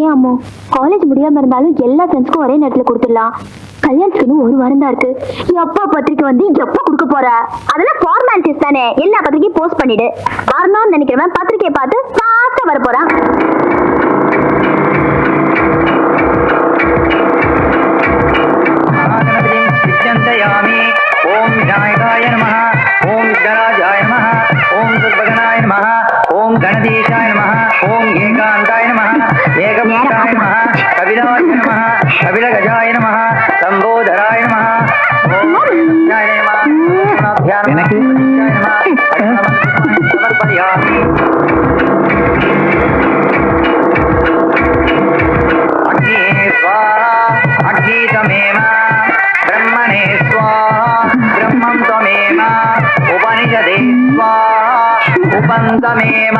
ஏன் அம்மோ? காலேஜ் முடியாம இருந்தாலும் எல்லா ஃப்ரெண்ட்ஸ்க்கும் ஒரே நேரத்துல கொடுத்துடலாம். கல்யாணத்துக்கு ஒரு வாரம் தான் இருக்கு. எப்பா பத்திரிக்கை வந்து எப்போ கொடுக்க போற? அதெல்லாம் ஃபார்மாலிட்டிஸ் தானே. எல்லா பத்திரிக்கையும் போஸ்ட் பண்ணிடு. வரணும்னு நினைக்கிறவன் பத்திரிக்கையை பார்த்து சாத்த வர போறான் ஓம் ஜாயகாய நம ஓம் வித்யராஜாய நம ஓம் சத்பகனாய நம ஓம் கணதீஷாய नमः। कपिलगजाय नमः। लम्बोधराय नमः। अग्नि स्वाहा ब्रह्मणे स्वाहा ब्रह्मं उपनिषदे स्वाहा उपन्तमेव।